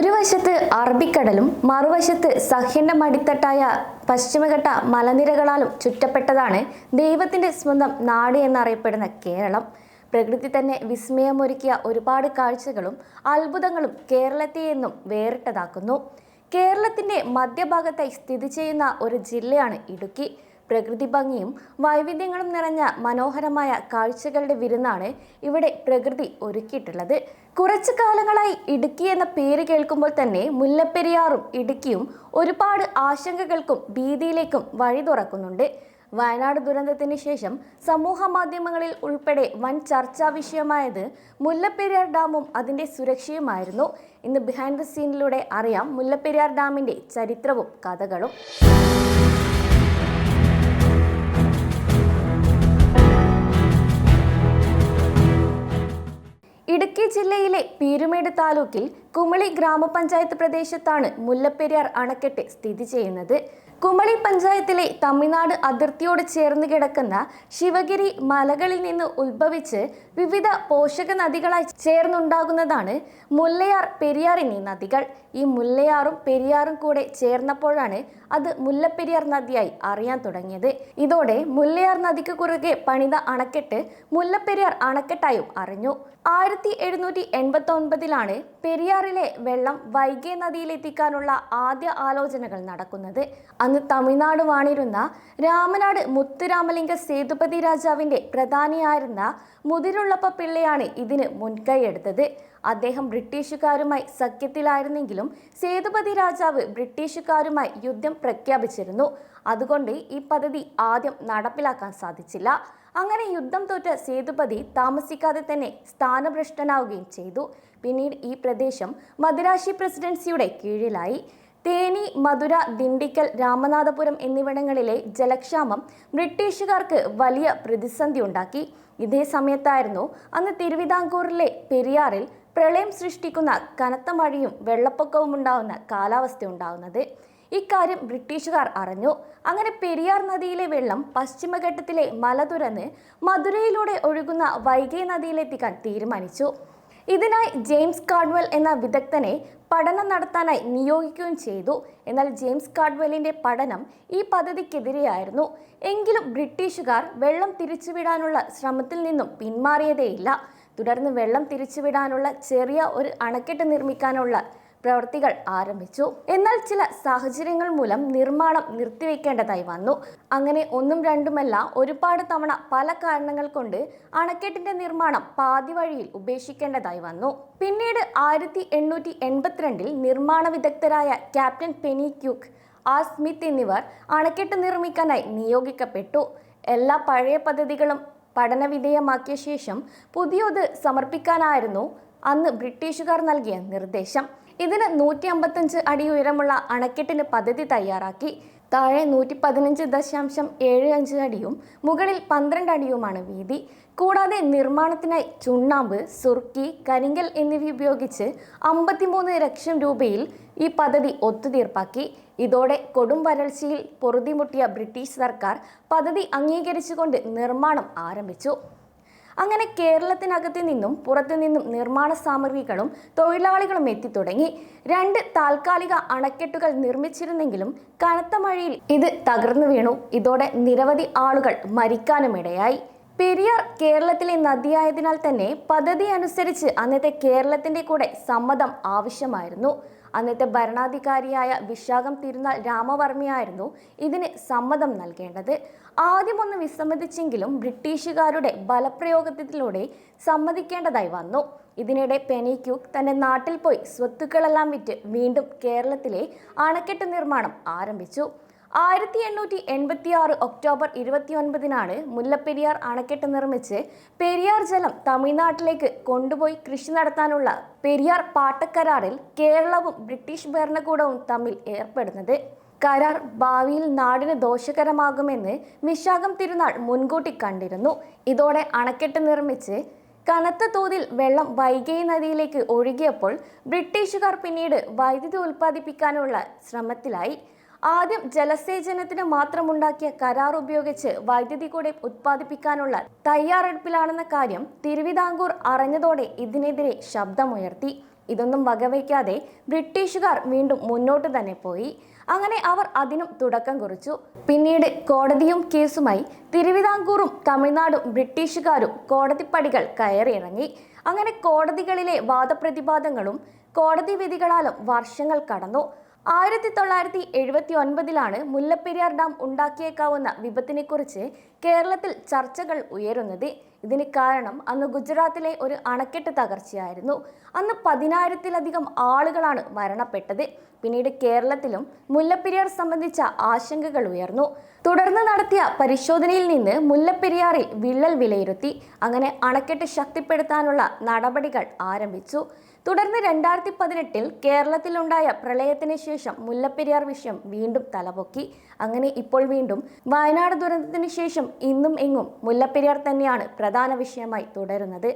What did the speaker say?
ഒരു വശത്ത് അറബിക്കടലും മറുവശത്ത് സഹ്യന്റെ മടിത്തട്ടായ പശ്ചിമഘട്ട മലനിരകളാലും ചുറ്റപ്പെട്ടതാണ് ദൈവത്തിന്റെ സ്വന്തം നാട് എന്നറിയപ്പെടുന്ന കേരളം. പ്രകൃതി തന്നെ വിസ്മയമൊരുക്കിയ ഒരുപാട് കാഴ്ചകളും അത്ഭുതങ്ങളും കേരളത്തെ എന്നും വേറിട്ടതാക്കുന്നു. കേരളത്തിന്റെ മധ്യഭാഗത്തായി സ്ഥിതി ചെയ്യുന്ന ഒരു ജില്ലയാണ് ഇടുക്കി. പ്രകൃതി ഭംഗിയും വൈവിധ്യങ്ങളും നിറഞ്ഞ മനോഹരമായ കാഴ്ചകളുടെ വിരുന്നാണ് ഇവിടെ പ്രകൃതി ഒരുക്കിയിട്ടുള്ളത്. കുറച്ചു കാലങ്ങളായി ഇടുക്കി എന്ന പേര് കേൾക്കുമ്പോൾ തന്നെ മുല്ലപ്പെരിയാറും ഇടുക്കിയും ഒരുപാട് ആശങ്കകൾക്കും ഭീതിയിലേക്കും വഴി തുറക്കുന്നുണ്ട്. വയനാട് ദുരന്തത്തിന് ശേഷം സമൂഹ മാധ്യമങ്ങളിൽ ഉൾപ്പെടെ വൻ ചർച്ചാ വിഷയമായത് മുല്ലപ്പെരിയാർ ഡാമും അതിന്റെ സുരക്ഷയുമായിരുന്നു. ഇന്ന് ബിഹൈൻഡ് ദ സീനിലൂടെ അറിയാം മുല്ലപ്പെരിയാർ ഡാമിന്റെ ചരിത്രവും കഥകളും. ഇടുക്കി ജില്ലയിലെ പീരുമേട് താലൂക്കിൽ കുമളി ഗ്രാമപഞ്ചായത്ത് പ്രദേശത്താണ് മുല്ലപ്പെരിയാർ അണക്കെട്ട് സ്ഥിതി ചെയ്യുന്നത്. കുമളി പഞ്ചായത്തിലെ തമിഴ്നാട് അതിർത്തിയോട് ചേർന്ന് കിടക്കുന്ന ശിവഗിരി മലകളിൽ നിന്ന് ഉത്ഭവിച്ച് വിവിധ പോഷക നദികളായി ചേർന്നുണ്ടാകുന്നതാണ് മുല്ലയാർ പെരിയാർ എന്നീ നദികൾ. ഈ മുല്ലയാറും പെരിയാറും കൂടെ ചേർന്നപ്പോഴാണ് അത് മുല്ലപ്പെരിയാർ നദിയായി അറിയാൻ തുടങ്ങിയത്. ഇതോടെ മുല്ലയാർ നദിക്ക് കുറുകെ പണിത അണക്കെട്ട് മുല്ലപ്പെരിയാർ അണക്കെട്ടായും അറിഞ്ഞു. ആയിരത്തി എഴുന്നൂറ്റി എൺപത്തി ഒൻപതിലാണ് പെരിയാറിലെ വെള്ളം വൈഗേ നദിയിലെത്തിക്കാനുള്ള ആദ്യ ആലോചനകൾ നടക്കുന്നത്. അന്ന് തമിഴ്നാട് വാണിരുന്ന രാമനാട് മുത്തുരാമലിംഗ സേതുപതി രാജാവിന്റെ പ്രധാനിയായിരുന്ന മുതിരുള്ളപ്പ പിള്ളയാണ് ഇതിന് മുൻകൈയെടുത്തത് അദ്ദേഹം ബ്രിട്ടീഷുകാരുമായി സഖ്യത്തിലായിരുന്നെങ്കിലും സേതുപതി രാജാവ് ബ്രിട്ടീഷുകാരുമായി യുദ്ധം പ്രഖ്യാപിച്ചിരുന്നു. അതുകൊണ്ട് ഈ പദ്ധതി ആദ്യം നടപ്പിലാക്കാൻ സാധിച്ചില്ല. അങ്ങനെ യുദ്ധം തോറ്റ സേതുപതി താമസിക്കാതെ തന്നെ സ്ഥാനഭ്രഷ്ടനാവുകയും ചെയ്തു. പിന്നീട് ഈ പ്രദേശം മദുരാശി പ്രസിഡൻസിയുടെ കീഴിലായി. തേനി മധുര ദിണ്ടിക്കൽ രാമനാഥപുരം എന്നിവിടങ്ങളിലെ ജലക്ഷാമം ബ്രിട്ടീഷുകാർക്ക് വലിയ പ്രതിസന്ധി ഉണ്ടാക്കി. ഇതേ സമയത്തായിരുന്നു അന്ന് തിരുവിതാംകൂറിലെ പെരിയാറിൽ പ്രളയം സൃഷ്ടിക്കുന്ന കനത്ത മഴയും വെള്ളപ്പൊക്കവും ഉണ്ടാകുന്ന കാലാവസ്ഥ ഉണ്ടാവുന്നത്. ഇക്കാര്യം ബ്രിട്ടീഷുകാർ അറിഞ്ഞു. അങ്ങനെ പെരിയാർ നദിയിലെ വെള്ളം പശ്ചിമഘട്ടത്തിലെ മല തുരന്ന് മധുരയിലൂടെ ഒഴുകുന്ന വൈഗൈ നദിയിലെത്തിക്കാൻ തീരുമാനിച്ചു. ഇതിനായി ജെയിംസ് കാർഡ്വെൽ എന്ന വിദഗ്ധനെ പഠനം നടത്താനായി നിയോഗിക്കുകയും ചെയ്തു. എന്നാൽ ജെയിംസ് കാർഡ്വെല്ലിന്റെ പഠനം ഈ പദ്ധതിക്കെതിരെയായിരുന്നു. എങ്കിലും ബ്രിട്ടീഷുകാർ വെള്ളം തിരിച്ചുവിടാനുള്ള ശ്രമത്തിൽ നിന്നും പിന്മാറിയതേയില്ല. തുടർന്ന് വെള്ളം തിരിച്ചുവിടാനുള്ള ചെറിയ ഒരു അണക്കെട്ട് നിർമ്മിക്കാനുള്ള പ്രവൃത്തികൾ ആരംഭിച്ചു. എന്നാൽ ചില സാഹചര്യങ്ങൾ മൂലം നിർമ്മാണം നിർത്തിവെക്കേണ്ടതായി വന്നു. അങ്ങനെ ഒന്നും രണ്ടുമല്ല ഒരുപാട് തവണ പല കാരണങ്ങൾ കൊണ്ട് അണക്കെട്ടിന്റെ നിർമ്മാണം പാതി വഴിയിൽ ഉപേക്ഷിക്കേണ്ടതായി വന്നു. പിന്നീട് ആയിരത്തി എണ്ണൂറ്റി എൺപത്തിരണ്ടിൽ നിർമ്മാണ വിദഗ്ധരായ captain Pennycuick R Smith എന്നിവർ അണക്കെട്ട് നിർമ്മിക്കാനായി നിയോഗിക്കപ്പെട്ടു. എല്ലാ പഴയ പദ്ധതികളും പഠനവിധേയമാക്കിയ ശേഷം പുതിയത് സമർപ്പിക്കാനായിരുന്നു അന്ന് ബ്രിട്ടീഷുകാർ നൽകിയ നിർദ്ദേശം. ഇതിന് നൂറ്റി അമ്പത്തഞ്ച് അടി ഉയരമുള്ള അണക്കെട്ടിന് പദ്ധതി തയ്യാറാക്കി. താഴെ നൂറ്റി പതിനഞ്ച് ദശാംശം ഏഴ് അഞ്ച് അടിയും മുകളിൽ പന്ത്രണ്ട് അടിയുമാണ് വീതി. കൂടാതെ നിർമ്മാണത്തിനായി ചുണ്ണാമ്പ് സുർക്കി കരിങ്കൽ എന്നിവ ഉപയോഗിച്ച് അമ്പത്തിമൂന്ന് ലക്ഷം രൂപയിൽ ഈ പദ്ധതി ഒത്തുതീർപ്പാക്കി. ഇതോടെ കൊടും വരൾച്ചയിൽ പൊറുതിമുട്ടിയ ബ്രിട്ടീഷ് സർക്കാർ പദ്ധതി അംഗീകരിച്ചുകൊണ്ട് നിർമ്മാണം ആരംഭിച്ചു. അങ്ങനെ കേരളത്തിനകത്ത് നിന്നും പുറത്തു നിന്നും നിർമ്മാണ സാമഗ്രികളും തൊഴിലാളികളും എത്തിത്തുടങ്ങി. രണ്ട് താൽക്കാലിക അണക്കെട്ടുകൾ നിർമ്മിച്ചിരുന്നെങ്കിലും കനത്ത മഴയിൽ ഇത് തകർന്നു വീണു. ഇതോടെ നിരവധി ആളുകൾ മരിക്കാനുമിടയായി. പെരിയാർ കേരളത്തിലെ നദിയായതിനാൽ തന്നെ പദ്ധതി അനുസരിച്ച് അന്നത്തെ കേരളത്തിന്റെ കൂടെ സമ്മതം ആവശ്യമായിരുന്നു. അന്നത്തെ ഭരണാധികാരിയായ വിശാഖം തിരുനാൾ രാമവർമ്മയായിരുന്നു ഇതിന് സമ്മതം നൽകേണ്ടത്. ആദ്യമൊന്ന് വിസമ്മതിച്ചെങ്കിലും ബ്രിട്ടീഷുകാരുടെ ബലപ്രയോഗത്തിലൂടെ സമ്മതിക്കേണ്ടതായി വന്നു. ഇതിനിടെ പെനിക്യൂക്ക് തന്റെ നാട്ടിൽ പോയി സ്വത്തുക്കളെല്ലാം വിറ്റ് വീണ്ടും കേരളത്തിലെ അണക്കെട്ട് നിർമ്മാണം ആരംഭിച്ചു. ആയിരത്തി എണ്ണൂറ്റി എൺപത്തി ആറ് ഒക്ടോബർ ഇരുപത്തിയൊൻപതിനാണ് മുല്ലപ്പെരിയാർ അണക്കെട്ട് നിർമ്മിച്ച് പെരിയാർ ജലം തമിഴ്നാട്ടിലേക്ക് കൊണ്ടുപോയി കൃഷി നടത്താനുള്ള പെരിയാർ പാട്ടക്കരാറിൽ കേരളവും ബ്രിട്ടീഷ് ഭരണകൂടവും തമ്മിൽ ഏർപ്പെടുന്നത്. കരാർ ഭാവിയിൽ നാടിന് ദോഷകരമാകുമെന്ന് വിശാഖം തിരുനാൾ മുൻകൂട്ടി കണ്ടിരുന്നു. ഇതോടെ അണക്കെട്ട് നിർമ്മിച്ച് കനത്ത തോതിൽ വെള്ളം വൈകൈ നദിയിലേക്ക് ഒഴുകിയപ്പോൾ ബ്രിട്ടീഷുകാർ പിന്നീട് വൈദ്യുതി ഉൽപ്പാദിപ്പിക്കാനുള്ള ശ്രമത്തിലായി. ആദ്യം ജലസേചനത്തിന് മാത്രമുണ്ടാക്കിയ കരാർ ഉപയോഗിച്ച് വൈദ്യുതി കൂടെ ഉത്പാദിപ്പിക്കാനുള്ള തയ്യാറെടുപ്പിലാണെന്ന കാര്യം തിരുവിതാംകൂർ അറിഞ്ഞതോടെ ഇതിനെതിരെ ശബ്ദമുയർത്തി. ഇതൊന്നും വകവയ്ക്കാതെ ബ്രിട്ടീഷുകാർ വീണ്ടും മുന്നോട്ട് തന്നെ പോയി. അങ്ങനെ അവർ അതിനും തുടക്കം കുറിച്ചു. പിന്നീട് കോടതിയും കേസുമായി തിരുവിതാംകൂറും തമിഴ്നാടും ബ്രിട്ടീഷുകാരും കോടതിപ്പടികൾ കയറിയിറങ്ങി. അങ്ങനെ കോടതികളിലെ വാദപ്രതിവാദങ്ങളും കോടതി വിധികളാലും വർഷങ്ങൾ കടന്നു. ആയിരത്തി തൊള്ളായിരത്തി എഴുപത്തി ഒൻപതിലാണ് മുല്ലപ്പെരിയാർ ഡാം ഉണ്ടാക്കിയേക്കാവുന്ന വിപത്തിനെക്കുറിച്ച് കേരളത്തിൽ ചർച്ചകൾ ഉയരുന്നത്. ഇതിന് കാരണം അന്ന് ഗുജറാത്തിലെ ഒരു അണക്കെട്ട് തകർച്ചയായിരുന്നു. അന്ന് പതിനായിരത്തിലധികം ആളുകളാണ് മരണപ്പെട്ടത്. പിന്നീട് കേരളത്തിലും മുല്ലപ്പെരിയാർ സംബന്ധിച്ച ആശങ്കകൾ ഉയർന്നു. തുടർന്ന് നടത്തിയ പരിശോധനയിൽ നിന്ന് മുല്ലപ്പെരിയാറിൽ വിള്ളൽ വിലയിരുത്തി. അങ്ങനെ അണക്കെട്ട് ശക്തിപ്പെടുത്താനുള്ള നടപടികൾ ആരംഭിച്ചു. തുടർന്ന് രണ്ടായിരത്തി പതിനെട്ടിൽ കേരളത്തിലുണ്ടായ പ്രളയത്തിന് ശേഷം മുല്ലപ്പെരിയാർ വിഷയം വീണ്ടും തലപൊക്കി. അങ്ങനെ ഇപ്പോൾ വീണ്ടും വയനാട് ദുരന്തത്തിന് ശേഷം ഇന്നും എങ്ങും മുല്ലപ്പെരിയാർ തന്നെയാണ് പ്രധാന വിഷയമായി തുടരുന്നത്.